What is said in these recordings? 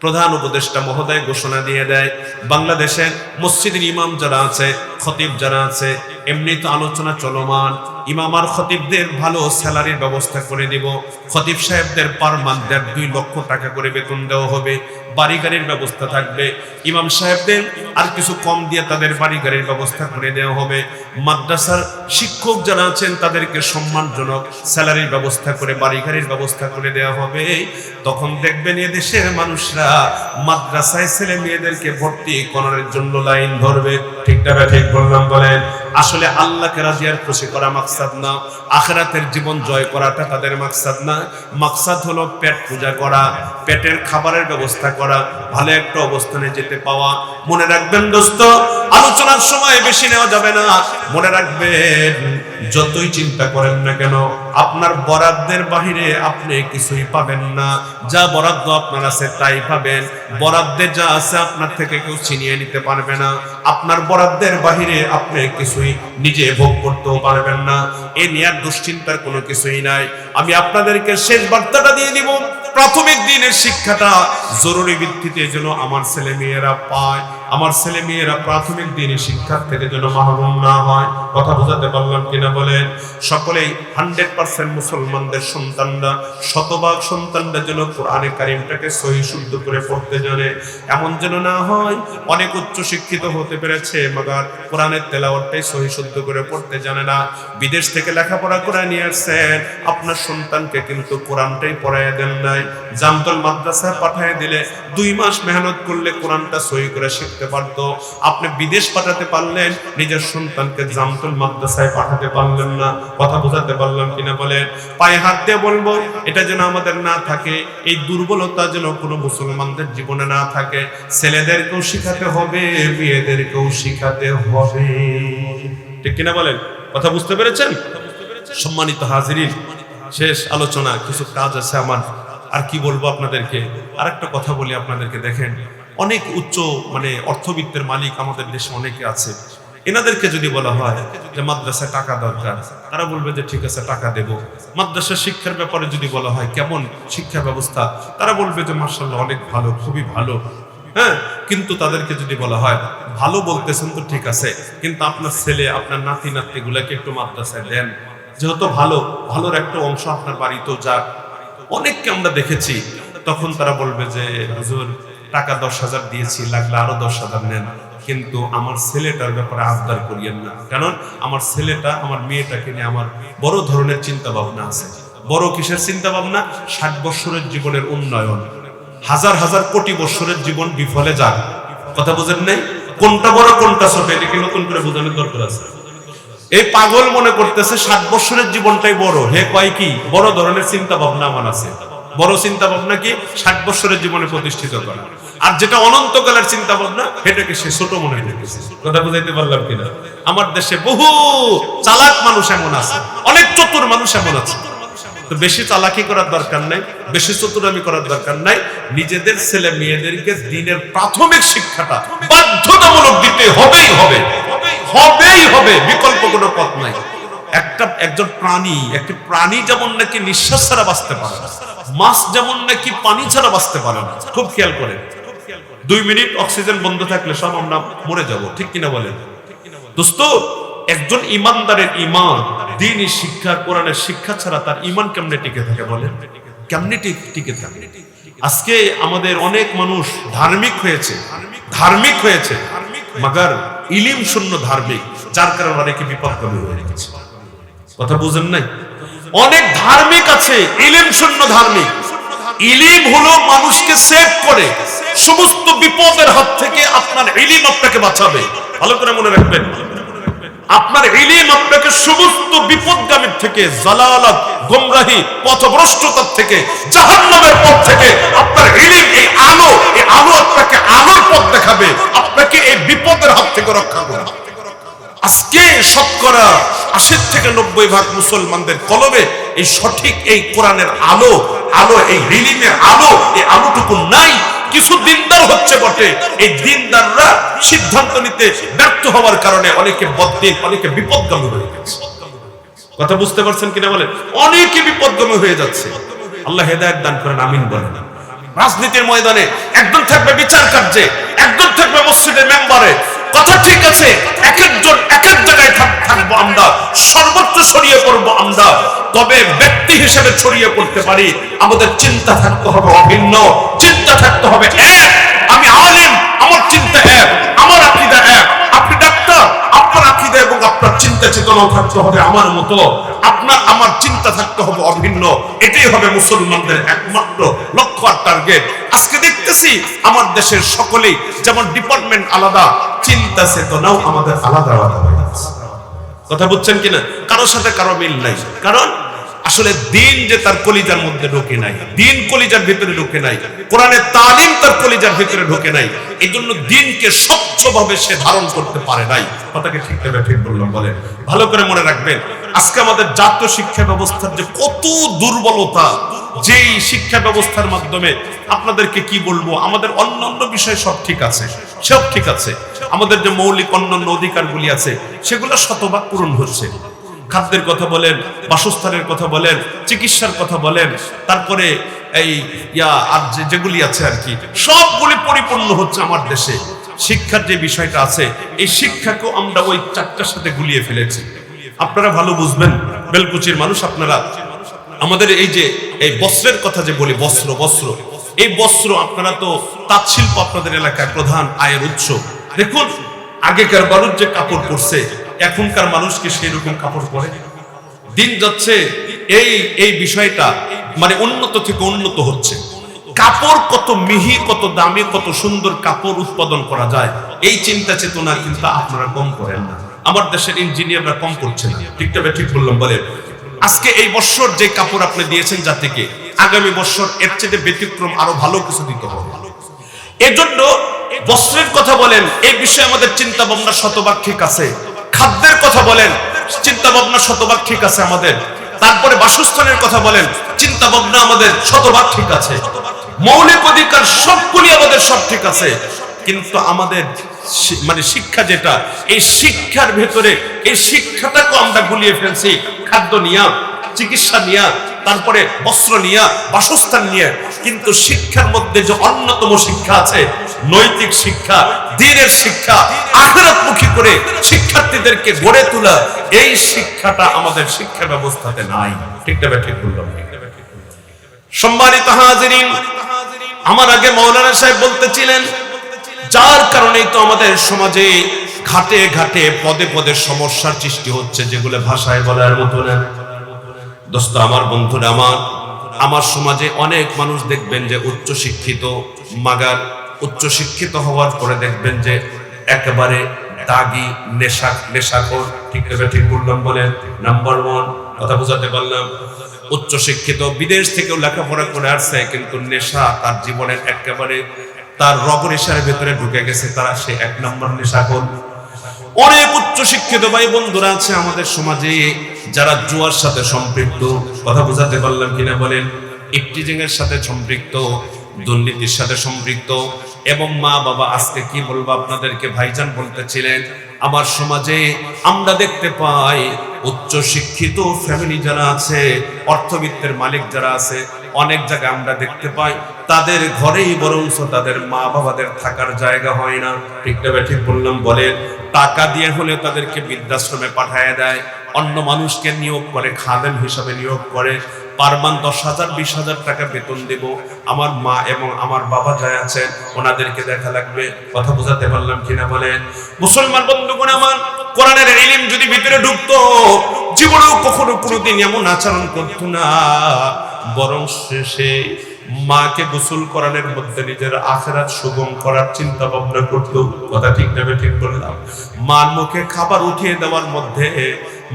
প্রধান উপদেষ্টা মহোদয় ঘোষণা দিয়ে দেয়, বাংলাদেশের মসজিদের ইমাম যারা আছে, খতিব যারা আছে, এমনি তো আলোচনা চলমান। ইমাম আর খতিবদের ভালো স্যালারির ব্যবস্থা করে দিব। খতিব সাহেবদের পার মান্থ দুই লক্ষ টাকা করে বেতন দেওয়া হবে, বাড়ি গাড়ির ব্যবস্থা থাকবে। ইমাম সাহেবদের আর কিছু কম দিয়ে তাদের বাড়ি গাড়ির ব্যবস্থা করে দেওয়া হবে। মাদ্রাসার শিক্ষক যারা আছেন, তাদেরকে সম্মানজনক স্যালারির ব্যবস্থা করে, বাড়ি গাড়ির ব্যবস্থা করে দেওয়া হবে। তখন দেখবেন এদেশের মানুষরা মাদ্রাসায় ছেলে মেয়েদেরকে ভর্তি করার জন্য লাইন ধরবে। ঠিকটা ঠিক বললাম বলেন। আসলে আল্লাহকে রাজিয়ার খুশি করা মাকসাদ না। আখরাতের জীবন জয় করাটা তাদের মাকসাদ না। মাকসাদ হলো পেট পূজা করা, পেটের খাবারের ব্যবস্থা করা, ভালো একটা অবস্থানে যেতে পাওয়া। মনে রাখবেন দোস্ত, আলোচনার সময় বেশি নেওয়া যাবে না। মনে রাখবেন যতই চিন্তা করেন না কেন, আপনার বরাদ্দের বাহিরে আপনি কিছুই পাবেন না। যা বরাদ্দ আপনার আছে তাই পাবেন। বরাদ্দে যা আছে আপনার থেকে কেউ ছিনিয়ে নিতে পারবে না। আপনার বরাদ্দের বাহিরে আপনি কিছুই নিজে ভোগ করতেও পারবেন না। এ নিয়ে আর দুশ্চিন্তার কোনো কিছুই নাই। আমি আপনাদেরকে শেষ বার্তাটা দিয়ে দিব। প্রাথমিক দিনের শিক্ষাটা জরুরি ভিত্তিতে যেন আমার ছেলে মেয়েরা পায়। আমার ছেলে মেয়েরা প্রাথমিক দিনের শিক্ষার থেকে যেন মাহরুম না হয়, কথা বোঝাতে পারলাম কিনা বলেন? সকলেই হান্ড্রেড পার্সেন্ট মুসলমানদের সন্তানরা, শতভাগ সন্তানরা যেন কোরআনে কারিমটাকে সহি শুদ্ধ করে পড়তে জানে। এমন যেন না হয়, অনেক উচ্চ শিক্ষিত হতে পেরেছে, মাগার কোরআনের তেলাওয়ারটাই সহি শুদ্ধ করে পড়তে জানে না। বিদেশ থেকে লেখাপড়া করে নিয়ে আসছেন, আপনার সন্তানকে কিন্তু কোরআনটাই পড়াইয়া দেন নাই। জামতল মাদ্রাসায় পাঠিয়ে দিলে দুই মাস মেহনত করলে কোরআনটা সহি করে শিখতে পারতো। আপনি বিদেশ পাঠাতে পারলেন, নিজের সন্তানকে জামতল মাদ্রাসায় পাঠাতে পারলেন না। কথা বোঝাতে পারলাম কিনা বলেন? পায়ে হাত দিয়ে বলব, এটা যেন আমাদের না থাকে, এই দুর্বলতা যেন কোনো মুসলমানদের জীবনে না থাকে। ছেলেদেরকেও শিখাতে হবে, মেয়েদেরকেও শিখাতে হবে। ঠিক কিনা বলেন? কথা বুঝতে পেরেছেন? সম্মানিত হাজিরিন, শেষ আলোচনা, কিছু কাজ আছে আমার। আর কি বলব আপনাদেরকে? আর একটা কথা বলি আপনাদেরকে, দেখেন। অনেক উচ্চ মানে অর্থবিত্তের মালিক আমাদের দেশে অনেকে আছে। এনাদেরকে যদি বলা হয় যে মাদ্রাসায় টাকা দরকার, তারা বলবে যে ঠিক আছে, টাকা দেব। মাদ্রাসা শিক্ষার ব্যাপারে যদি বলা হয় কেমন শিক্ষা ব্যবস্থা, তারা বলবে যে মার্শাল্লাহ অনেক ভালো, খুবই ভালো। হ্যাঁ কিন্তু তাদেরকে যদি বলা হয়, ভালো বলতেছেন তো ঠিক আছে, কিন্তু আপনার ছেলে, আপনার নাতি নাতি গুলাকে একটু মাদ্রাসায় দেন। যেহেতু ভালো, ভালোর একটা অংশ আপনার বাড়িতেও যাক। অনেককে আমরা দেখেছি, তখন তারা বলবে যে, হুজুর টাকা দশ হাজার দিয়েছি, লাগলে আরও দশ হাজার নেন। কিন্তু আমার ছেলেটার ব্যাপারে আবদার করিয়েন না। কারণ আমার ছেলেটা আমার মেয়েটাকে নিয়ে আমার বড় ধরনের চিন্তা ভাবনা আছে। বড় কিসের চিন্তা ভাবনা ষাট বৎসরের জীবনের উন্নয়ন। হাজার হাজার কোটি বৎসরের জীবন বিফলে যাক। কথা বোঝেন নাই? কোনটা বড়, কোনটা ছোট এটাকে নতুন করে বোঝানোর দরকার আছে? এই পাগল মনে করতেছে ষাট বৎসরের জীবনটাই বড়। হে কয় কি? বড় ধরনের চিন্তা ভাবনা আমার আছে। বড় চিন্তা ভাবনা কি? ষাট বছরের জীবনে প্রতিষ্ঠিত করা। আর যেটা অনন্তকালের চিন্তা ভাবনা সেটাকে সে ছোট মনে করতেছে কথা বুঝাইতে পারলাম কিনা? আমার দেশে বহু চালাক মানুষ এমন আছে। অনেক চতুর মানুষ এমন আছে। তো বেশি চালাকি করার দরকার নাই, বেশি চতুরামি করার দরকার নাই। নিজেদের ছেলে মেয়েদেরকে দিনের প্রাথমিক শিক্ষাটা বাধ্যতামূলক দিতে হবেই হবে। হবেই হবে, বিকল্প কোনো পথ নাই। একটা একজন প্রাণী, একটি প্রাণী যেমন নাকি নিঃশ্বাস ছাড়া বাঁচতে পারে মাছ যেমন নাকি পানি ছাড়া বাঁচতে পারে না, খুব খেয়াল করেন। দুই মিনিট অক্সিজেন বন্ধ থাকলে সব আমরা মরে যাব, ঠিক কিনা বলেন? দোস্ত, একজন ইমানদারের ইমান, দিনই শিক্ষা, কোরআনের শিক্ষা ছাড়া তার ইমান কেমনে টিকে থাকে বলেন? কেমনে টিকে থাকে? আজকে আমাদের অনেক মানুষ ধার্মিক হয়েছে ধার্মিক হয়েছে, মাগার ইলিম শূন্য ধার্মিক, যার কারণে অনেকে বিপদগামী হয়ে গেছে। কথা বুঝেন নাই? অনেক ধার্মিক আছে, ইলিম শূন্য ধার্মিক। ইলিম হলো মানুষকে সেভ করে, সমস্ত বিপদের হাত থেকে আপনার ইলিম আপনাকে বাঁচাবে। ভালো করে মনে রাখবেন। আপনার ইলিম আপনাকে সমস্ত বিপদগামীর থেকে, জালালাত, গোমরাহি, পথভ্রষ্টতার থেকে, জাহান্নামের পথ থেকে আপনার ইলিম, এই আলো এই আলো আপনাকে আলোর পথ দেখাবে। আপনাকে এই বিপদের হাত থেকে রক্ষা করবে। আজকে শতকরা আশি থেকে নব্বই ভাগ মুসলমানদের কলবে এই সঠিক এই কোরআনের আলো আলো, এই রিলিমের আলো, এই আলোটুকু নাই, কিছু দিনদার হচ্ছে বটে। এই দিনদাররা সিদ্ধান্ত নিতে ব্যর্থ হওয়ার কারণে অনেকে বদিন অনেকে বিপদগামী হয়ে গেছে। কথা বুঝতে পারছেন কিনা বলেন? অনেকে বিপদগামী হয়ে যাচ্ছে। আল্লাহ হেদায়ত দান করেন, আমিন বলেন। রাজনীতির ময়দানে একজন থাকবে বিচার কার্যে একজন থাকবে মসজিদের মেম্বারে কথা ঠিক আছে এক একজন এক এক জায়গায় থাক- থাকব আমরা। সর্বত্র ছড়িয়ে পড়ব আমরা। তবে ব্যক্তি হিসেবে ছড়িয়ে পড়তে পারি। আমাদের চিন্তা থাকতে হবে অভিন্ন। চিন্তা থাকতে হবে এক। চিন্তা থাকতে হবে, আমার মতো আপনার, আমার চিন্তা থাকতে হবে অভিন্ন। এটাই হবে মুসলমানদের একমাত্র লক্ষ্য আর টার্গেট। আজকে দেখতেছি আমার দেশের সকলেই যেমন ডিপার্টমেন্ট আলাদা, চিন্তা চেতনাও আমাদের আলাদা আলাদা হয়ে যাচ্ছে। কথা বুঝছেন কিনা? কারোর সাথে কারও মিল নাই। কারণ আসলে দিন যে তার কলিজার মধ্যে ঢোকে নাই, দিন কলিজার ভিতরে ঢোকে নাই, কোরআনের তালিম তার কলিজার ভিতরে ঢোকে নাই এই জন্য দিনকে স্বচ্ছভাবে সে ধারণ করতে পারে নাই। কথাকে ঠিক দেবে ঠিক বললাম বলে ভালো করে মনে রাখবেন, আজকে আমাদের জাতীয় শিক্ষা ব্যবস্থার যে কত দুর্বলতা, যেই শিক্ষা ব্যবস্থার মাধ্যমে আপনাদেরকে কি বলব, আমাদের অন্যান্য বিষয় সব ঠিক আছে, সব ঠিক আছে। আমাদের যে মৌলিক অন্যান্য অধিকারগুলি আছে, সেগুলো শতভাগ পূরণ হচ্ছে। খাদ্যের কথা বলেন, বাসস্থানের কথা বলেন, চিকিৎসার কথা বলেন, তারপরে এই, ইয়া, আর যেগুলি আছে আর কি, সবগুলি পরিপূর্ণ হচ্ছে আমার দেশে। শিক্ষার যে বিষয়টা আছে, এই শিক্ষাকেও আমরা ওই চারটার সাথে গুলিয়ে ফেলেছি। আপনারা ভালো বুঝবেন, বেলকুচির মানুষ আপনারা। আমাদের এই যে, এই বস্ত্রের কথা যে বলি, বস্ত্র বস্ত্র। এই বস্ত্র আপনারা তো তাঁত শিল্প আপনাদের এলাকায় প্রধান আয়ের উৎস। দেখুন, আগেকার মানুষ যে কাপড় পরছে এখনকার মানুষ কি সেই রকম কাপড় পরে। দিন যাচ্ছে, এই এই বিষয়টা মানে উন্নত থেকে উন্নত হচ্ছে। কাপড় কত মিহি, কত দামি, কত সুন্দর কাপড় উৎপাদন করা যায়, এই চিন্তা চেতনা কিন্তু আপনারা কম করেন না। আমার দেশের ইঞ্জিনিয়াররা কম করছে না। ঠিক তবে ঠিক বললাম বলে আজকে এই বছর যে কাপড় আপনি দিয়েছেন জাতিকে, আগামী বছর এর চেয়ে ব্যতিক্রম আরও ভালো কিছু দিতে হবে। এজন্য বস্ত্রের কথা বলেন, এই বিষয়ে আমাদের চিন্তা ভাবনা শতভাগ ঠিক আছে। খাদ্যের কথা বলেন চিন্তা ভাবনা শতভাগ ঠিক আছে আমাদের। তারপরে বাসস্থানের কথা বলেন চিন্তা ভাবনা আমাদের শতভাগ ঠিক আছে। মৌলিক অধিকার সবগুলি আমাদের সব ঠিক আছে। কিন্তু আমাদের মানে শিক্ষা যেটা, এই শিক্ষার ভেতরে, এই শিক্ষাটাকে আমরা গুলিয়ে ফেলছি। খাদ্য নিয়া, চিকিৎসা নিয়া তারপরে বস্ত্র নিয়া, বাসস্থান নিয়ে, কিন্তু শিক্ষার মধ্যে যে অন্যতম শিক্ষা আছে, নৈতিক শিক্ষা, দিনের শিক্ষা, আখেরাতমুখী করে শিক্ষার্থীদেরকে গড়ে তোলা, এই শিক্ষাটা আমাদের শিক্ষা ব্যবস্থাতে নাই। ঠিক না ঠিক বললাম সম্মানিত হাজিরিন, আমার আগে মৌলানা সাহেব বলতেছিলেন, যার কারণেই তো আমাদের সমাজে ঘাটে ঘাটে, পদে পদে সমস্যার সৃষ্টি হচ্ছে, যেগুলো ভাষায় বলার মতো না। দোস্ত, আমার বন্ধুরা, আমার আমার সমাজে অনেক মানুষ দেখবেন যে উচ্চ শিক্ষিত মাগার উচ্চ শিক্ষিত হওয়ার পরে দেখবেন যে একেবারে দাগি নেশা নেশাখোর, ঠিক ঠিক বললাম বলেন নাম্বার ওয়ান কথা বোঝাতে পারলাম। উচ্চ শিক্ষিত বিদেশ থেকেও লেখাপড়া করে আসছে, কিন্তু নেশা তার জীবনের একেবারে, তার রগরেশার ভেতরে ঢুকে গেছে, তারা সে এক নম্বর নেশাখোর। অনেক উচ্চ শিক্ষিত ভাই বন্ধুরা আছে আমাদের সমাজে, যারা জুয়ার সাথে সম্পৃক্ত। কথা বোঝাতে পারলাম কিনা বলেন? ইফটিজিং এর সাথে সম্পৃক্ত, দুর্নীতির সাথে সম্পৃক্ত এবং মা বাবা আজকে কি বলব আপনাদেরকে ভাইজান বলতেছিলেন, আমার সমাজে আমরা দেখতে পাই উচ্চ শিক্ষিত ফ্যামিলি যারা আছে, অর্থবিত্তের মালিক যারা আছে, অনেক জায়গায় আমরা দেখতে পাই তাদের ঘরেই বরঞ্চ তাদের মা বাবাদের থাকার জায়গা হয় না। ঠিক তবে ঠিক বললাম, বলেন। টাকা দিয়ে হলে তাদেরকে বৃদ্ধাশ্রমে পাঠায় দেয়, অন্য মানুষকে নিয়োগ করে, খাদেম হিসাবে নিয়োগ করে পার মান দশ হাজার, বিশ হাজার টাকা বেতন দেব। আমার মা এবং আমার বাবা যায় আছেন, ওনাদেরকে দেখা লাগবে। কথা বোঝাতে পারলাম কিনা বলেন? মুসলমান বন্ধুগণ আমার, কোরআনের ইলিম যদি ভিতরে ঢুকতো, জীবনেও কখনো কোনোদিন এমন আচরণ করতো না। বরং শেষে মাকে গোসল করানোর মধ্যে নিজের আখেরাত সুগম করার চিন্তা ভাবনা করতো। কথা ঠিক নেবে ঠিক বললাম। মার মুখে খাবার উঠিয়ে দেওয়ার মধ্যে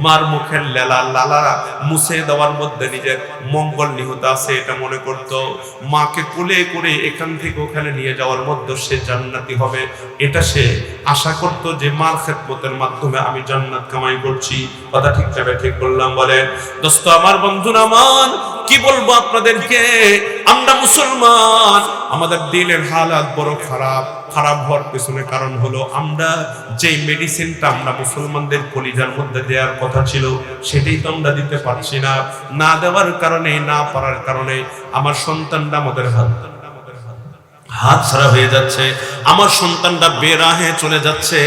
মার মুখের লেলা লালা মুছে দেওয়ার মধ্যে নিজের মঙ্গল নিহত আছে, এটা মনে করত। মাকে কোলে করে এখান থেকে ওখানে নিয়ে যাওয়ার মধ্যে সে জান্নাতি হবে, এটা সে আশা করত যে মার খেদমতের মাধ্যমে আমি জান্নাত কামাই করছি। কথা ঠিক যাবে ঠিক বললাম বলে দোস্ত, আমার বন্ধুরা মান কি বলব আপনাদেরকে? আমরা মুসলমান, আমাদের দিলের হালাত বড় খারাপ খারাপ হওয়ার পেছনে কারণ হলো আমরা যেই মেডিসিনটা আমরা মুসলমানদের কলিজার মধ্যে দেওয়ার কথা ছিল, সেটাই তো আমরা দিতে পারছি না। না দেওয়ার কারণে, না পারার কারণে আমার সন্তানরা আমাদের হাত হাত ছাড়া হয়ে যাচ্ছে, আমার সন্তানরা বেরাহে চলে যাচ্ছে।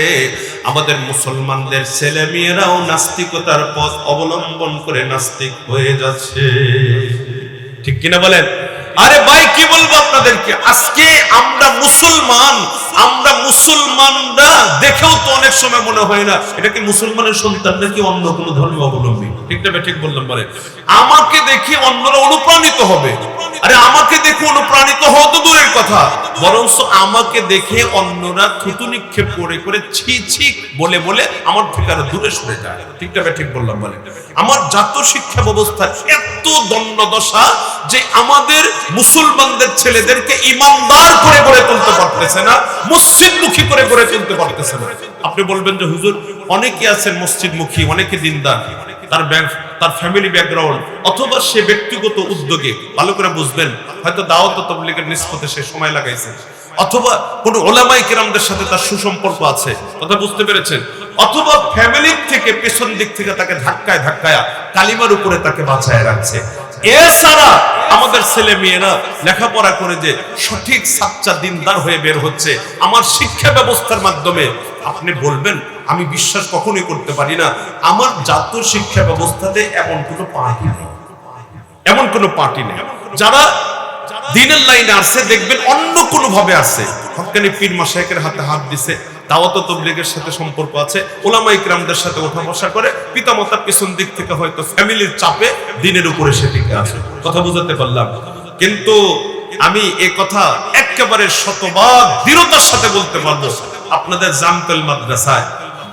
আমাদের মুসলমানদের ছেলে মেয়েরাও নাস্তিকতার পথ অবলম্বন করে নাস্তিক হয়ে যাচ্ছে। ঠিক কিনা বলেন? আরে ভাই কি বলব আপনাদেরকে? আজকে আমরা মুসলমান আমরা মুসলমানরা দেখেও তো অনেক সময় মনে হয় না, এটা কি মুসলমানের সন্তান নাকি অন্য কোনো ধর্ম অবলম্বী? ঠিক না ঠিক বললাম বলে আমাকে দেখে অন্যরা অনুপ্রাণিত হবে। আরে আমাকে দেখে অনুপ্রাণিত হওয়া তো দূরের কথা। বরং আমাকে দেখে অন্যরা থুতু নিক্ষেপ করে করে ছি ছি বলে বলে আমার থেকে আরও দূরে সরে যায়। ঠিক না ঠিক বললাম বলে আমার জাতীয় শিক্ষা ব্যবস্থা এত দণ্ড দশা যে আমাদের মুসলমানদের ছেলেদেরকে ইমানদার করে গড়ে তুলতে পারতেছে না। মসজিদমুখী করে গড়ে তুলতে পারতেছে না। আপনি বলবেন যে, হুজুর, অনেকে আছেন মসজিদমুখী অনেকে দিনদার। তার ব্যাংক তার ফ্যামিলি ব্যাকগ্রাউন্ড অথবা সে ব্যক্তিগত উদ্যোগে, ভালো করে বুঝবেন, হয়তো দাওয়াত তবলিগের নিষ্পতে সে সময় লাগাইছে। অথবা কোন ওলামাই কিরামদের সাথে তার সুসম্পর্ক আছে। কথা বুঝতে পেরেছেন? অথবা ফ্যামিলির থেকে পেছন দিক থেকে তাকে ধাক্কায় ধাক্কায় কালিমার উপরে তাকে বাঁচায় রাখছে। এছাড়া আমাদের ছেলে মেয়েরা লেখাপড়া করে যে সঠিক সাচ্চা দিনদার হয়ে বের হচ্ছে, আমার শিক্ষা ব্যবস্থার মাধ্যমে আপনি বলবেন, আমি বিশ্বাস কখনোই করতে পারি না। আমার জাতীয় শিক্ষা ব্যবস্থাতে এমন কোনো পার্টি নেই। এমন কোনো পার্টি নেই। যারা দিনের লাইনে আসছে দেখবেন অন্য কোনো ভাবে আসছে হকানি পীর মাসায়কের হাতে হাত দিছে, দাওয়াত তবলিগের সাথে সম্পর্ক আছে ওলামা ইকরামদের সাথে ওঠা বসা করে, পিতামাতার পিছন দিক থেকে হয়তো ফ্যামিলির চাপে দিনের উপরে সে টিকে আছে। কথা বুঝাতে পারলাম? কিন্তু আমি এ কথা একেবারে শতভাগ দৃঢ়তার সাথে বলতে পারব, আপনাদের জামতল মাদ্রাসায়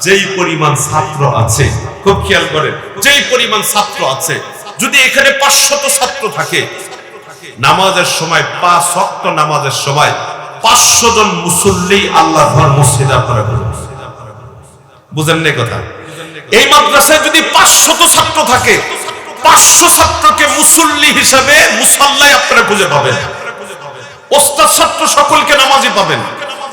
যেই পরিমাণ ছাত্র আছে, খুব খেয়াল করেন, যেই পরিমাণ ছাত্র আছে, যদি এখানে পাঁচশত ছাত্র থাকে নামাজের সময়, পাঁচ শক্ত নামাজের সময় পাঁচশো জন মুসল্লি আল্লাহ ঘর মসজিদ বুঝেন নে কথা? এই মাদ্রাসায় যদি পাঁচশত ছাত্র থাকে, পাঁচশো ছাত্রকে মুসল্লি হিসাবে মুসাল্লাই আপনারা খুঁজে পাবেন। ওস্তাদ ছাত্র সকলকে নামাজি পাবেন।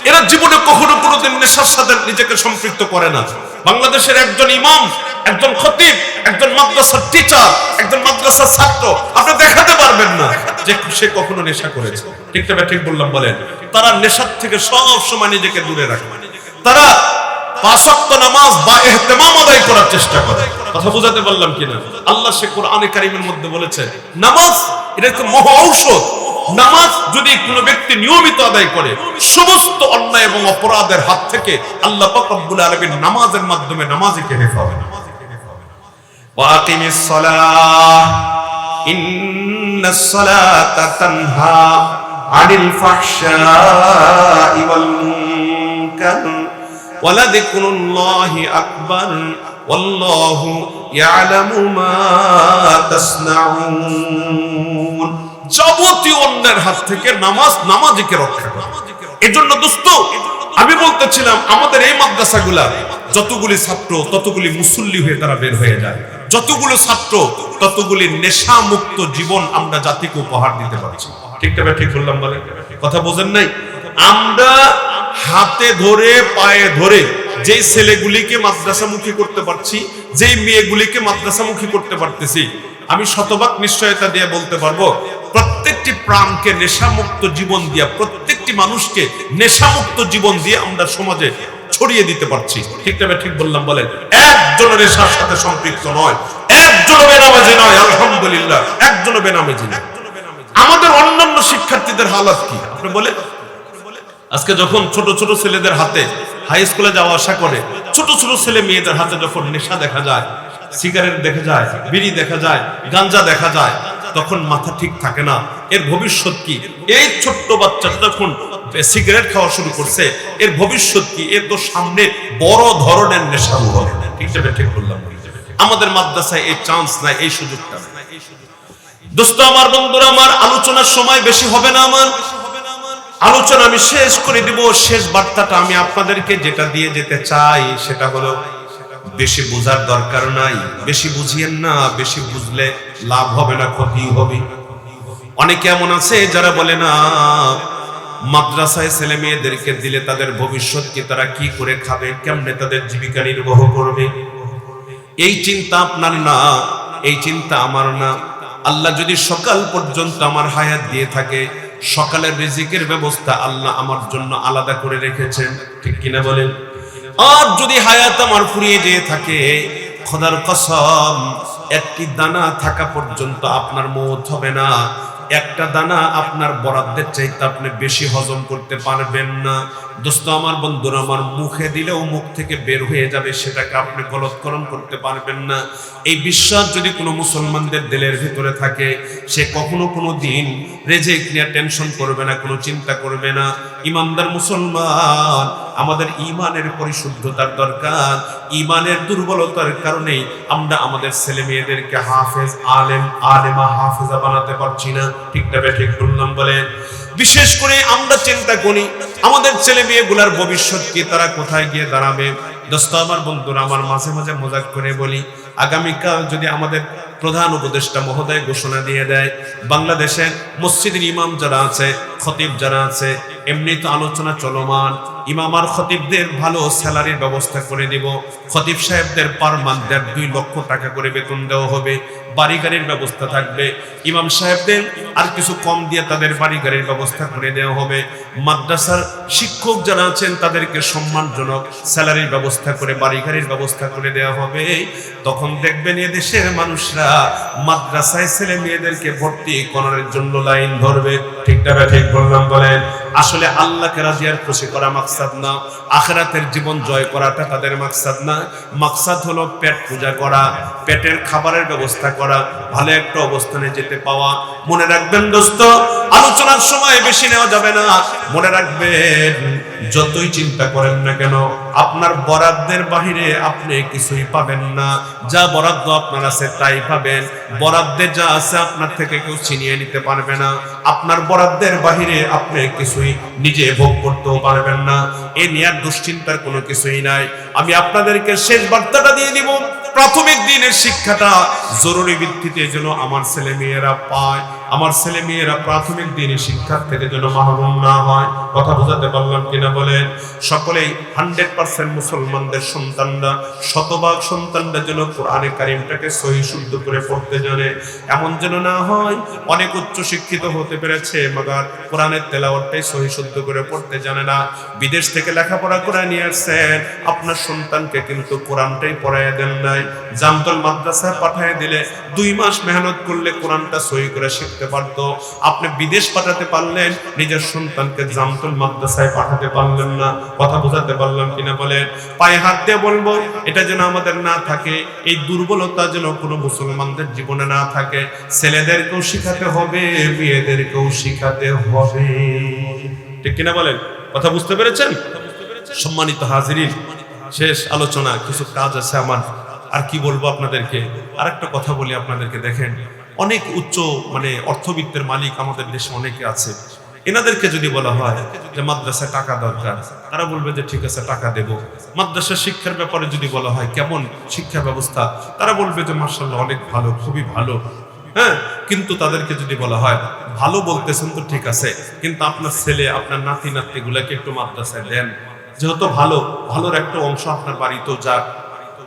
এরা জীবনে কখনো কোনোদিন নেশার সাথে নিজেকে সম্পৃক্ত করে না। বাংলাদেশের একজন ইমাম, একজন খতিব, একজন মাদ্রাসার টিচার একজন মাদ্রাসার ছাত্র, আপনি দেখাতে পারবেন না যে সে কখনো নেশা করেছে। ঠিক না ঠিক বললাম, বলেন। তারা নেশার থেকে সব সময় নিজেকে দূরে রাখে। তারা পাঁচক্ত নামাজ বা ইহতেমাম আদায় করার চেষ্টা করে। কথা বোঝাতে পারলাম কিনা? আল্লাহ সে কোরআনে কারিমের মধ্যে বলেছে, নামাজ এটা একটা মহা ঔষধ। নামাজ যদি কোনো ব্যক্তি নিয়মিত আদায় করে, সমস্ত অন্যায় এবং অপরাধের হাত থেকে আল্লাহ রব্বুল আলামিন নামাজের মাধ্যমে নামাজিকে ওয়ালাযিকরুল্লাহি আকবার। ওয়াল্লাহু ইয়ালামু মা তাসনাউন। যাবতীয় অন্যের হাত থেকে নামাজ নামাজিকে রক্ষা করে। এজন্য দোস্ত, আমি বলতেছিলাম, আমাদের এই মাদ্রাসাগুলা যতগুলি ছাত্র, ততগুলি মুসল্লি হয়ে তারা বের হয়ে যায়। যতগুলো ছাত্র, ততগুলি নেশা মুক্ত জীবন আমরা জাতিকে উপহার দিতে পারছি। ঠিক তবে ঠিক বললাম বলে? কথা বোঝেন নাই? আমরা হাতে ধরে, পায়ে ধরে যেই ছেলেগুলিকে মাদ্রাসামুখী করতে পারছি, যেই মেয়েগুলিকে মাদ্রাসামুখী করতে পারতেছি, আমি শতভাগ নিশ্চয়তা দিয়ে বলতে পারব প্রত্যেকটি প্রাণকে নেশামুক্ত জীবন দিয়া, প্রত্যেকটি মানুষকে নেশামুক্ত জীবন দিয়ে আমরা সমাজে ছড়িয়ে দিতে পারছি। ঠিক তবে ঠিক বললাম, বলেন। একজন নেশার সাথে সম্পৃক্ত নয় একজন বেনামাজি নয়, আলহামদুলিল্লাহ একজন বেনামাজি নয়। আমাদের অন্যান্য শিক্ষার্থীদের হালাত কি? আপনি বলেন। আজকে যখন ছোট ছোট ছেলেদের হাতে হাই স্কুলে যাওয়া আসা করে, ছোট ছোট ছেলে মেয়েদের হাতে যখন নেশা দেখা যায় সিগারেট দেখা যায়, বিড়ি দেখা যায়, গাঞ্জা দেখা যায় তখন মাথা ঠিক থাকে না। এর ভবিষ্যৎ কি? এই ছোট্ট বাচ্চাটা যখন সিগারেট খাওয়া শুরু করছে, এর ভবিষ্যৎ কি? এর তো সামনে বড় ধরনের নেশা হবে। ঠিক বললাম। আমাদের মাদ্রাসায় এই চান্স নাই, এই সুযোগটা দোস্ত, আমার বন্ধুরা, আমার আলোচনার সময় বেশি হবে না আমার। আলোচনা আমি শেষ করে দিব। শেষ বার্তাটা আমি আপনাদেরকে যেটা দিয়ে যেতে চাই, সেটা হলো, বেশি বোঝার দরকার নাই। বেশি বুঝিয়েন না, বেশি বুঝলে লাভ হবে না, ক্ষতি হবে। অনেকে এমন আছে যারা বলে, না, মাদ্রাসায় ছেলে মেয়েদেরকে দিলে তাদের ভবিষ্যৎ কি তারা কি করে খাবে? কেমনে তাদের জীবিকা নির্বাহ করবে? এই চিন্তা আপনার না, এই চিন্তা আমার না। আল্লাহ যদি সকাল পর্যন্ত আমার হায়াত দিয়ে থাকে, সকালের রিজিকের ব্যবস্থা আল্লাহ আমার জন্য আলাদা করে রেখেছেন। ঠিক কিনা বলেন? আর যদি হায়াত আমার ফুরিয়ে যেয়ে থাকে, খোদার কসম একটি দানা থাকা পর্যন্ত আপনার মত হবে না। একটা দানা আপনার বরাদ্দের চাইতে আপনি বেশি হজম করতে পারবেন না। দোস্ত, আমার বন্ধুরা, আমার মুখে দিলেও মুখ থেকে বের হয়ে যাবে, সেটাকে আপনি গলৎকরণ করতে পারবেন না। এই বিশ্বাস যদি কোনো মুসলমানদের দিলের ভিতরে থাকে, সে কখনো কোনো দিন রেজে নিয়ে টেনশন করবে না, কোনো চিন্তা করবে না। ইমানদার মুসলমান, আমাদের ইমানের পরিশুদ্ধতার দরকার, ইমানের দুর্বলতার কারণেই আমরা আমাদের ছেলে মেয়েদেরকে হাফেজ, আলেম, আলেমা, হাফেজা বানাতে পারছি না। ঠিকটা ঠিক বললাম বলে বিশেষ করে আমরা চিন্তা করি, আমাদের ছেলে মেয়েগুলার ভবিষ্যৎ কি, তারা কোথায় গিয়ে দাঁড়াবে? দোস্ত, আমার বন্ধুরা, আমার মাঝে মাঝে মজাক করে বলি, আগামীকাল যদি আমাদের প্রধান উপদেষ্টা মহোদয় ঘোষণা দিয়ে দেয়, বাংলাদেশের মসজিদের ইমাম যারা আছে, খতিব যারা আছে, এমনি তো আলোচনা চলমান, ইমাম আর খতিবদের ভালো স্যালারির ব্যবস্থা করে দিব, খতিব সাহেবদের পার মান্থ দুই লক্ষ টাকা করে বেতন দেওয়া হবে বাড়ি গাড়ির ব্যবস্থা থাকবে। ইমাম সাহেবদের আর কিছু কম দিয়ে তাদের বাড়ি গাড়ির ব্যবস্থা করে দেওয়া হবে। মাদ্রাসার শিক্ষক যারা আছেন, তাদেরকে সম্মানজনক স্যালারির ব্যবস্থা করে বাড়ি গাড়ির ব্যবস্থা করে দেওয়া হবে। তখন দেখবেন এ দেশের মানুষরা মাদ্রাসায় ছেলে মেয়েদেরকে ভর্তি করার জন্য লাইন ধরবে। ঠিকটা ঠিক বললাম বলেন? আসলে আল্লাহকে রাজিয়ার খুশি করা মাকসাদ না। আখরাতের জীবন জয় করাটা তাদের মাকসাদ না। মাকসাদ হলো পেট পূজা করা, পেটের খাবারের ব্যবস্থা করা ভালো একটা অবস্থানে যেতে পাওয়া। মনে রাখবেন দোস্ত, আলোচনার সময় বেশি নেওয়া যাবে না। মনে রাখবেন, যতই চিন্তা করেন না কেন, আপনার বরাদ্দের বাহিরে আপনি কিছুই পাবেন না। যা বরাদ্দ আপনার আছে তাই পাবেন। বরাদ্দে যা আছে আপনার থেকে কেউ ছিনিয়ে নিতে পারবে না। আপনার বরাদ্দের বাহিরে আপনি কিছুই নিজে ভোগ করতেও পারবেন না। এ নিয়ে আর দুশ্চিন্তার কোনো কিছুই নাই। আমি আপনাদেরকে শেষ বার্তাটা দিয়ে দিব। প্রাথমিক দিনের শিক্ষাটা জরুরি ভিত্তিতে যেন আমার ছেলে মেয়েরা পায়, আমার ছেলে মেয়েরা প্রাথমিক দিনে শিক্ষার থেকে যেন মাহরুম না হয়। কথা বোঝাতে পারলাম কিনা বলেন? সকলেই হান্ড্রেড পার্সেন্ট মুসলমানদের সন্তানরা, শতভাগ সন্তানরা যেন কোরআনে কারিমটাকে সহি শুদ্ধ করে পড়তে জানে। এমন যেন না হয়, অনেক উচ্চ শিক্ষিত হতে পেরেছে, মাগার কোরআনের তেলাওয়ারটাই সহি শুদ্ধ করে পড়তে জানে না। বিদেশ থেকে লেখাপড়া করে নিয়ে আসছেন, আপনার সন্তানকে কিন্তু কোরআনটাই পড়াইয়া দেন নাই। জামতল মাদ্রাসায় পাঠিয়ে দিলে দুই মাস মেহনত করলে কোরআনটা সহি করে শিখতে পারতো। আপনি বিদেশ পাঠাতে পারলেন, নিজের সন্তানকে জামতল মাদ্রাসায় পাঠাতে পারলেন না, কথা বোঝাতে পারলাম কিনা বলেন। পায়ে হাত দিয়ে বলব, এটা যেন আমাদের না থাকে, এই দুর্বলতা যেন কোনো মুসলমানদের জীবনে না থাকে। ছেলেদেরকেও শিখাতে হবে, মেয়েদেরকেও শিখাতে হবে। ঠিক কিনা বলেন? কথা বুঝতে পেরেছেন? সম্মানিত হাজিরিন, শেষ আলোচনা, কিছু কাজ আছে আমার। আর কি বলব আপনাদেরকে? আরেকটা কথা বলি আপনাদেরকে, দেখেন, অনেক উচ্চ মানে অর্থবিত্তের মালিক আমাদের দেশে অনেকে আছে। এনাদেরকে যদি বলা হয় যে মাদ্রাসায় টাকা দরকার, তারা বলবে যে ঠিক আছে, টাকা দেব। মাদ্রাসা শিক্ষার ব্যাপারে যদি বলা হয় কেমন শিক্ষা ব্যবস্থা, তারা বলবে যে মার্শাল্লাহ অনেক ভালো, খুবই ভালো। হ্যাঁ কিন্তু তাদেরকে যদি বলা হয়, ভালো বলতেছেন তো ঠিক আছে, কিন্তু আপনার ছেলে, আপনার নাতি নাতিগুলাকে একটু মাদ্রাসায় দেন। যেহেতু ভালো, ভালোর একটা অংশ আপনার বাড়িতেও যাক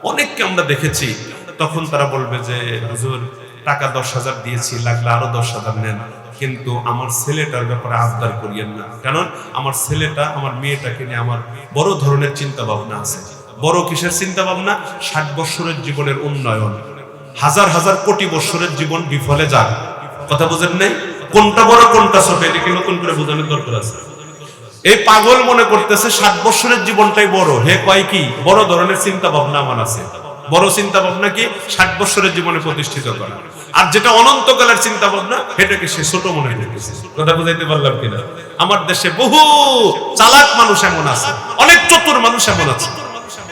অনেককে আমরা দেখেছি, তখন তারা বলবে যে, হুজুর, টাকা দশ হাজার দিয়েছি, লাগলে আরও দশ হাজার নেন। কিন্তু আমার ছেলেটার ব্যাপারে আবদার করিয়েন না। কারণ আমার ছেলেটা, আমার মেয়েটাকে নিয়ে আমার বড় ধরনের চিন্তা ভাবনা আছে। বড় কিসের চিন্তা ভাবনা ষাট বছরের জীবনের উন্নয়ন। হাজার হাজার কোটি বছরের জীবন বিফলে যাক। কথা বোঝেন নাই? কোনটা বড়, কোনটা ছোট এটাকে নতুন করে বোঝানোর দরকার আছে? এই পাগল মনে করতেছে ষাট বছরের জীবনটাই বড়। হে কয় কি? বড় ধরনের চিন্তা ভাবনা আমার আছে। বড় চিন্তা ভাবনা কি? ষাট বছরের জীবনে প্রতিষ্ঠিত করা। আর যেটা অনন্তকালের চিন্তা ভাবনা, সেটাকে সে ছোট মনে করতেছে। কথা বুঝাইতে পারলাম কিনা? আমার দেশে বহু চালাক মানুষ এমন আছে। অনেক চতুর মানুষ এমন আছে।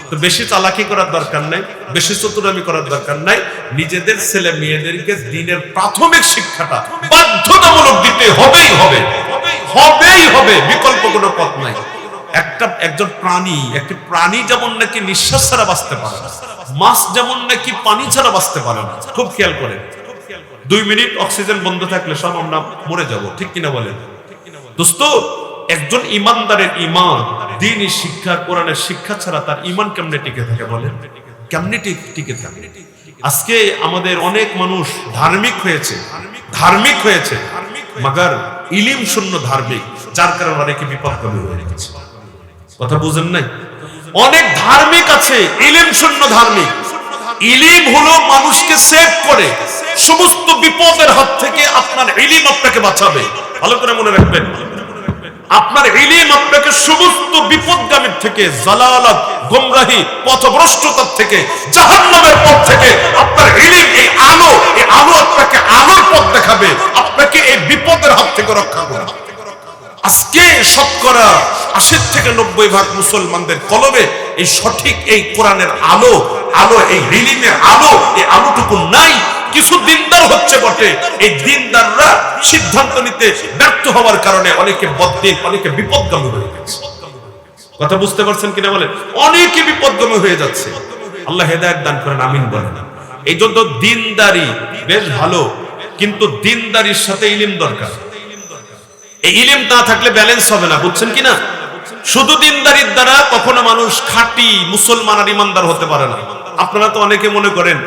তো বেশি চালাকি করার দরকার নাই, বেশি চতুরামি করার দরকার নাই। নিজেদের ছেলে মেয়েদেরকে দিনের প্রাথমিক শিক্ষাটা বাধ্যতামূলক দিতে হবেই হবে। হবেই হবে, বিকল্প কোনো পথ নাই। একটা, একজন প্রাণী, একটি প্রাণী যেমন নাকি নিঃশ্বাস ছাড়া বাঁচতে পারে মাছ যেমন নাকি পানি ছাড়া বাঁচতে পারে না, খুব খেয়াল করে দুই মিনিট অক্সিজেন বন্ধ থাকলে সব আমরা মরে যাব, ঠিক কিনা বলেন? দোস্ত, একজন ইমানদারের ইমান, দিনই শিক্ষা, কোরআনের শিক্ষা ছাড়া তার ইমান কেমনে টিকে থাকে বলেন? কেমনে টিকে থাকে? আজকে আমাদের অনেক মানুষ ধার্মিক হয়েছে ধার্মিক হয়েছে, মাগার ইলিম শূন্য ধার্মিক, যার কারণে অনেকে বিপদগামী হয়ে গেছে কথা বুঝেন নাই? অনেক ধার্মিক আছে, ইলিম শূন্য ধার্মিক। ইলিম হলো মানুষকে সেভ করে, সমস্ত বিপদের হাত থেকে আপনার ইলিম আপনাকে বাঁচাবে। ভালো করে মনে রাখবেন। আপনার ইলিম আপনাকে সমস্ত বিপদগামীর থেকে, জালালাত, গোমরাহি, পথভ্রষ্টতার থেকে, জাহান্নামের পথ থেকে আপনার ইলিম, এই আলো এই আলো আপনাকে আলোর পথ দেখাবে। আপনাকে এই বিপদের হাত থেকে রক্ষা করবে। আজকে শতকরা আশি থেকে নব্বই ভাগ মুসলমানদের কলবে এই সঠিক এই কোরআনের আলো আলো এই রিলিমের আলো, এই আলোটুকু নাই। কিছু দিনদার হচ্ছে বটে। এই দিনদাররা সিদ্ধান্ত নিতে ব্যর্থ হওয়ার কারণে অনেকে বদিন অনেকে বিপদগামী হয়ে গেছে। কথা বুঝতে পারছেন কিনা বলেন? অনেকে বিপদগামী হয়ে যাচ্ছে। আল্লাহ হেদায়েত দান করেন, আমিন বলেন। এই জন্য দিনদারি বেশ ভালো, কিন্তু দিনদারির সাথে ইলিম দরকার। এই ইলিম না থাকলে ব্যালেন্স হবে না, বুঝছেন কিনা? শুধু দিনদারির দ্বারা কখনো মানুষ খাঁটি মুসলমান আর ইমানদার হতে পারে না। আপনারা তো অনেকে মনে করেন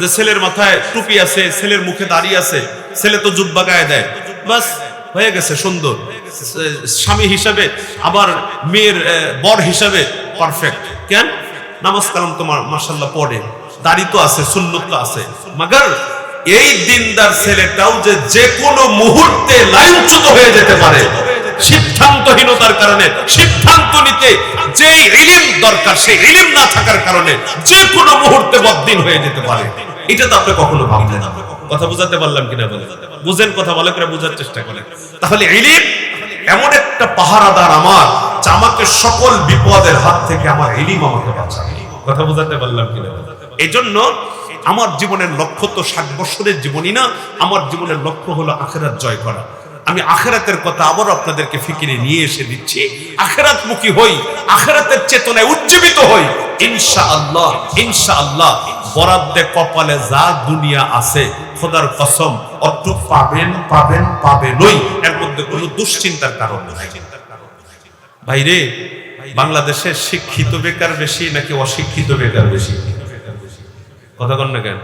যে ছেলের মাথায় টুপি আছে, ছেলের মুখে দাঁড়িয়ে আছে, ছেলে তো জুব্বা গায়ে দেয়। বাস, হয়ে গেছে, সুন্দর। স্বামী হিসাবে, আবার মেয়ের বর হিসাবে পারফেক্ট কেন? নামাজ কালাম তোমার মাসাল্লাহ পড়ে। দাড়ি তো আছে, সুন্নত তো আছে। মাগার, এই দিনদার ছেলেটাও যে যে কোনো মুহূর্তে লাইনচ্যুত হয়ে যেতে পারে। সিদ্ধান্তহীনতার কারণে, সিদ্ধান্ত নিতে যে ইলিম দরকার, সেই ইলিম না থাকার কারণে যে কোনো মুহূর্তে হয়ে যেতে পারে। এটা তো আপনি কখনো ভাবলেন কথা বুঝাতে পারলাম কিনা বলে বুঝেন কথা, ভালো করে বোঝার চেষ্টা করেন। তাহলে ইলিম এমন একটা পাহারাদার আমার, যা আমাকে সকল বিপদের হাত থেকে আমার ইলিম আমাকে বাঁচাবে কথা বুঝাতে পারলাম কিনা জন্য আমার জীবনের লক্ষ্য তো ষাট বছরের জীবনই না, আমার জীবনের লক্ষ্য হলো আখেরাত জয় করা। আমি আখেরাতের কথা আবার আপনাদেরকে ফিকিরে নিয়ে এসে দিচ্ছি। আখেরাত মুখী হই, আখেরাতের চেতনায় উজ্জীবিত হই। ইনশা আল্লাহ ইনশা আল্লাহ বরাদ্দে কপালে যা দুনিয়া আছে, খোদার কসম অত পাবেন পাবেন, পাবেনই। এর মধ্যে কোনো দুশ্চিন্তার কারণ নাই। ভাইরে, বাংলাদেশে শিক্ষিত বেকার বেশি নাকি অশিক্ষিত বেকার বেশি? কথা কন না কেন?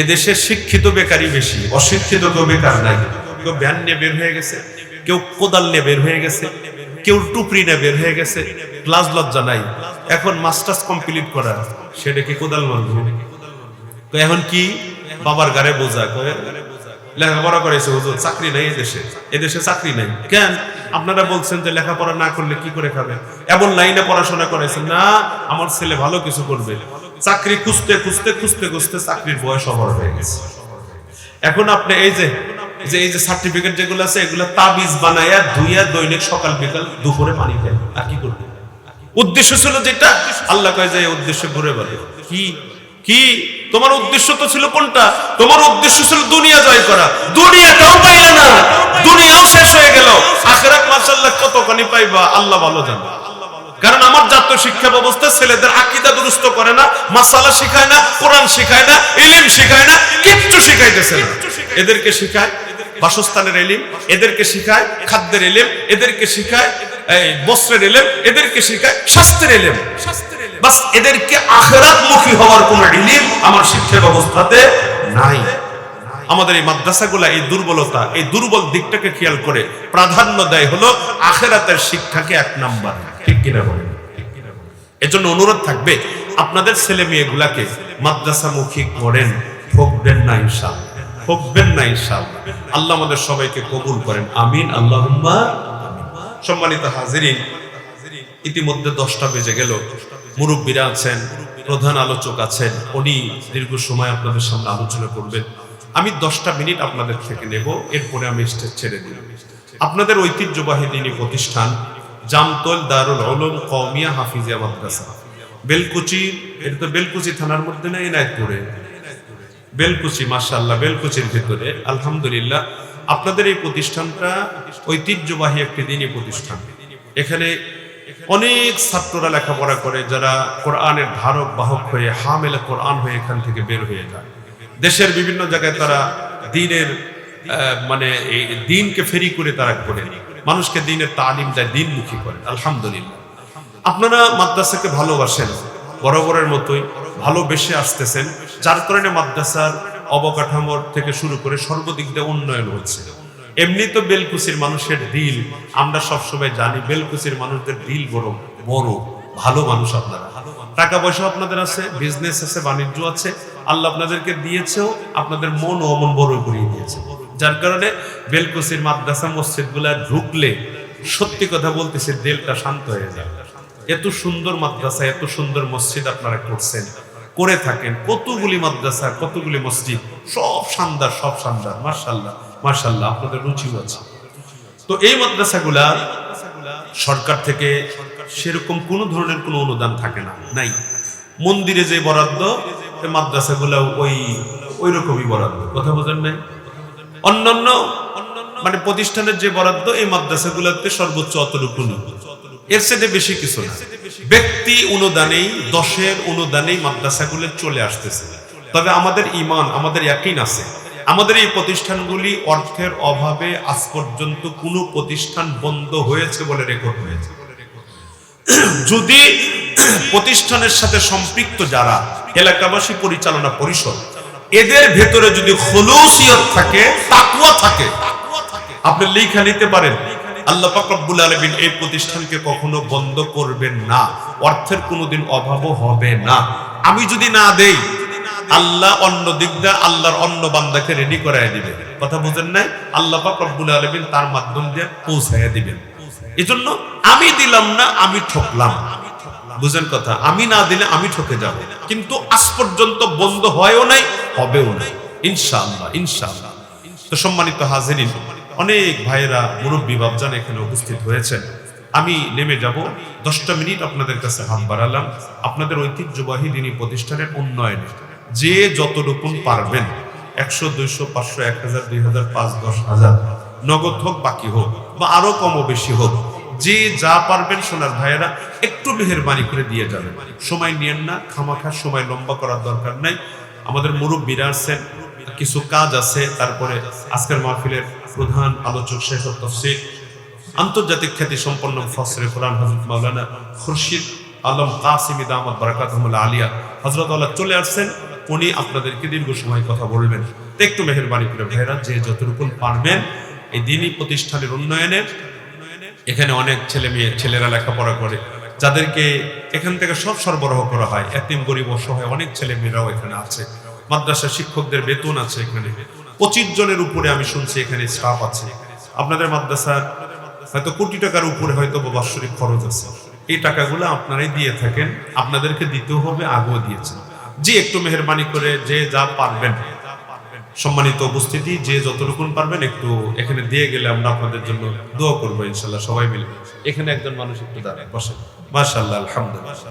এদেশে শিক্ষিত বেকারই বেশি, অশিক্ষিত কেউ বেকার নাই। কেউ ভ্যান নিয়ে বের হয়ে গেছে, কেউ কোদাল নিয়ে বের হয়ে গেছে, কেউ টুপরি নিয়ে বের হয়ে গেছে, ক্লাস লজ্জা নাই। এখন মাস্টার্স কমপ্লিট করা সেটা কি কোদাল মারবে এখন কি? বাবার গাড়ে বোঝা লেখাপড়া করেছে হুজুর, চাকরি নাই এদেশে এদেশে চাকরি নাই। কেন? আপনারা বলছেন যে লেখাপড়া না করলে কি করে খাবে? এমন লাইনে পড়াশোনা করেছেন, না, আমার ছেলে ভালো কিছু করবে। চাকরি খুঁজতে খুঁজতে খুঁজতে খুঁজতে চাকরির বয়স অবর হয়ে গেছে। এখন আপনি এই যে যে এই যে সার্টিফিকেট যেগুলো আছে, এগুলো তাবিজ বানায়া ধুইয়া দৈনিক সকাল বিকাল দুপুরে পানি খায়। আর কি করবে? উদ্দেশ্য ছিল যেটা, আল্লাহ কয় যে উদ্দেশ্য ঘুরে বেড়ে কি? কি? তোমার উদ্দেশ্য তো ছিল কোনটা? তোমার উদ্দেশ্য ছিল দুনিয়া জয় করা। দুনিয়াটাও পাইলে না, দুনিয়াও শেষ হয়ে গেল। আখেরাত মাশাআল্লাহ কতখানি পাইবা, আল্লাহ ভালো জানে। কারণ আমার জাতীয় শিক্ষা ব্যবস্থা ছেলেদের আকিদা দুরুস্ত করে না, মাসালা শিখায় না, কোরআন শিখায় না, ইলিম শিখায় না, কিচ্ছু শিখাইতেছে না। এদেরকে শিখায় বাসস্থানের এলিম, এদেরকে শিখায় খাদ্যের এলিম, এদেরকে শিখায় বস্ত্রের এলেম, এদেরকে শিখায় স্বাস্থ্যের এলেম। বাস এদেরকে আখেরাত মুখী হওয়ার কোন ইলিম আমার শিক্ষা ব্যবস্থাতে নাই। আমাদের এই মাদ্রাসাগুলা এই দুর্বলতা, এই দুর্বল দিকটাকে খেয়াল করে প্রাধান্য দেয় হলো আখেরাতের শিক্ষাকে এক নাম্বার। ঠিক কিনা বলেন? এজন্য অনুরোধ থাকবে, আপনাদের ছেলে মেয়েগুলাকে মাদ্রাসামুখী করেন, ঠকবেন না ইনশাল ঠকবেন না ইনশাল আল্লাহ আমাদের সবাইকে কবুল করেন। আমিন আল্লাহ সম্মানিত হাজিরিন, ইতিমধ্যে দশটা বেজে গেল। মুরব্বীরা আছেন, প্রধান আলোচক আছেন, উনি দীর্ঘ সময় আপনাদের সামনে আলোচনা করবেন। আমি দশটা মিনিট আপনাদের থেকে নেব, এরপরে আমি স্টেজ ছেড়ে দিই আপনাদের ঐতিহ্যবাহী দিনী প্রতিষ্ঠান, জামতল দারুল আলম কওমিয়া হাফিজিয়া মাদ্রাসা। বেলকুচি, এটা তো বেলকুচি থানার মধ্যে না, এনায়তপুরে? বেলকুচি, মাশাআল্লাহ, বেলকুচির ভিতরে। আলহামদুলিল্লাহ, আপনাদের এই প্রতিষ্ঠানটা ঐতিহ্যবাহী একটি দিনী প্রতিষ্ঠান। এখানে অনেক ছাত্ররা লেখাপড়া করে যারা কোরআনের ধারক, বাহক হয়ে, হামেলে কোরআন হয়ে এখান থেকে বের হয়ে যায়। দেশের বিভিন্ন জায়গায় তারা দিনের মানে এই দিনকে ফেরি করে তারা করে। মানুষকে দিনের তালিম দেয়, দিনমুখী করে। আলহামদুলিল্লাহ। আপনারা মাদ্রাসাকে ভালোবাসেন, বরাবরের মতোই। ভালোবেসে আসতেছেন, যার কারণে মাদ্রাসার অবকাঠামোর থেকে শুরু করে সর্বদিক দিয়ে উন্নয়ন হচ্ছে। এমনি তো বেলকুচির মানুষের দিল, আমরা সবসময় জানি বেলকুচির মানুষদের দিল বড় বড়, ভালো মানুষ আপনারা। টাকা পয়সা আপনাদের আছে বিজনেস আছে, বাণিজ্য আছে, আল্লাহ আপনাদেরকে দিয়েছেও আপনাদের মন অমন বড় করিয়ে দিয়েছে। যার কারণে বেলকুচির মাদ্রাসা মসজিদগুলা ঢুকলে সত্যি কথা বলতেছে, দিলটা শান্ত হয়ে যায়। এত সুন্দর মাদ্রাসা, এত সুন্দর মসজিদ আপনারা করছেন। করে থাকেন। কতগুলি মাদ্রাসা, কতগুলি মসজিদ, সব শানদার সব শানদার। মার্শাল্লাহ মার্শাল্লাহ আপনাদের রুচিও আছে। তো এই মাদ্রাসাগুলা সরকার থেকে সেরকম কোনো ধরনের কোনো অনুদান থাকে না, নাই। মন্দিরে যে বরাদ্দ মাদ্রাসাগুলা ওই ওই রকমই বরাদ্দ। কথা বোঝেন নাই? অন্যান্য মানে প্রতিষ্ঠানের যে বরাদ্দ, এই মাদ্রাসাগুলোতে সর্বোচ্চ অতটুকু। এর সাথে বেশি কিছু না। ব্যক্তি অনুদানেই, দশের অনুদানেই মাদ্রাসাগুলো চলে আসতেছে। তবে আমাদের ইমান, আমাদের একই আছে। আমাদের এই প্রতিষ্ঠানগুলি অর্থের অভাবে আজ পর্যন্ত কোনো প্রতিষ্ঠান বন্ধ হয়েছে বলে রেকর্ড হয়েছে। যদি প্রতিষ্ঠানের সাথে সম্পৃক্ত যারা, এলাকাবাসী পরিচালনা পরিষদ, এদের ভেতরে যদি খলুসিয়ত থাকে তাকুয়া থাকে, আপনি লেখা নিতে পারেন। আল্লাহ পাক রব্বুল আলামিন এই প্রতিষ্ঠানকে কখনো বন্ধ করবেন না। অর্থের কোনোদিন অভাবও হবে না। আমি যদি না দেই, আল্লাহ অন্য দিক দিয়ে আল্লাহর অন্য বান্দাকে রেডি করায় দিবেন। কথা বুঝেন নাই? আল্লাহ আলামিন তার মাধ্যম দিয়ে পৌঁছাইয়া দিবেন। এজন্য আমি দিলাম না, আমি ঠকলাম। বুঝেন কথা, আমি না দিলে আমি ঠকে যাব। কিন্তু আজ পর্যন্ত বন্ধ হয়ও নাই, হবেও নাই। ইনশাআল্লাহ ইনশাআল্লাহ। তো সম্মানিত হাজিরিন অনেক ভাইয়েরা, মুরব্বী বাবজান এখানে উপস্থিত হয়েছেন। আমি নেমে যাব। দশটা মিনিট আপনাদের কাছে হাত বাড়ালাম। আপনাদের ঐতিহ্যবাহী দিনী প্রতিষ্ঠানের উন্নয়নে। যে যতটুকু পারবেন, একশো, দুইশো, পাঁচশো, এক হাজার, দুই হাজার, পাঁচ, দশ হাজার, নগদ হোক, বাকি হোক, বা আরও কম বেশি হোক, যে যা পারবেন সোনার ভাইয়েরা একটু মেহেরবানি করে দিয়ে যাবেন। সময় নিয়েন না খামাখার সময় লম্বা করার দরকার নাই। আমাদের মুরব্বীরা আছেন, কিছু কাজ আছে, তারপরে আজকের মাহফিলের প্রধান আলোচক শেখ তফসির, আন্তর্জাতিক খ্যাতি সম্পন্ন ফসরে কোরআন হজরত মাওলানা খুরশিদ আলম কাসিমি দামাত বারাকাতুল্লাহ আলিয়া হজরত আল্লাহ চলে আসছেন, উনি আপনাদেরকে দীর্ঘ সময় কথা বলবেন। একটু মেহেরবানি করে ভাইরা যে যতটুকু পারবেন এই দিনই প্রতিষ্ঠানের উন্নয়নের এখানে অনেক ছেলে মেয়ে, ছেলেরা লেখাপড়া করে, যাদেরকে এখান থেকে সব সরবরাহ করা হয়। এতিম, গরিব, অসহায় অনেক ছেলে মেয়েরাও এখানে আছে। মাদ্রাসা শিক্ষকদের বেতন আছে এখানে। পঁচিশ জনের উপরে আমি শুনছি এখানে স্টাফ আছে। আপনাদের মাদ্রাসার হয়তো কোটি টাকার উপরে হয়তো বাৎসরিক খরচ আছে। এই টাকাগুলো আপনারাই দিয়ে থাকেন। আপনাদেরকে দিতেও হবে, আগেও দিয়েছেন জি, একটু মেহরবানি করে যে যা পারবেন। সম্মানিত উপস্থিতি, যে যতটুকুন পারবেন একটু এখানে দিয়ে গেলে আমরা আপনাদের জন্য দোয়া করব ইনশাল্লাহ সবাই মিলে। এখানে একজন মানুষ একটু দাঁড়ায় বসে মাশাল্লাহ আলহামদুলিল্লাহ।